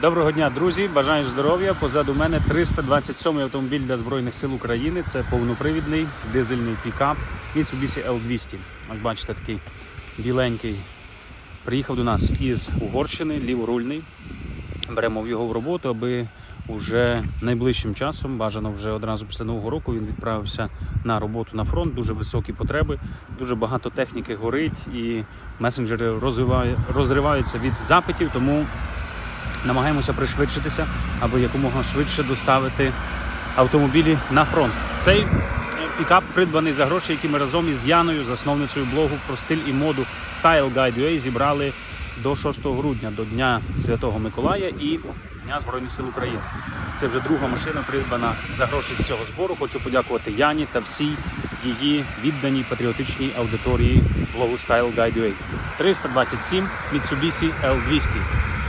Доброго дня, друзі! Бажаю здоров'я. Позаду мене 327 автомобіль для Збройних сил України. Це повнопривідний дизельний пікап Mitsubishi L200. Ось бачите, такий біленький. Приїхав до нас із Угорщини, ліворульний. Беремо його в роботу, аби вже найближчим часом, бажано вже одразу після нового року, він відправився на роботу на фронт. Дуже високі потреби, дуже багато техніки горить і месенджери розриваються від запитів, тому намагаємося пришвидшитися, аби якомога швидше доставити автомобілі на фронт. Цей е, пікап придбаний за гроші, які ми разом із Яною, засновницею блогу про стиль і моду Style Guide UA зібрали до 6 грудня, до Дня Святого Миколая і Дня Збройних сил України. Це вже друга машина, придбана за гроші з цього збору. Хочу подякувати Яні та всій її відданій патріотичній аудиторії блогу Style Guide UA. 327 Mitsubishi L200.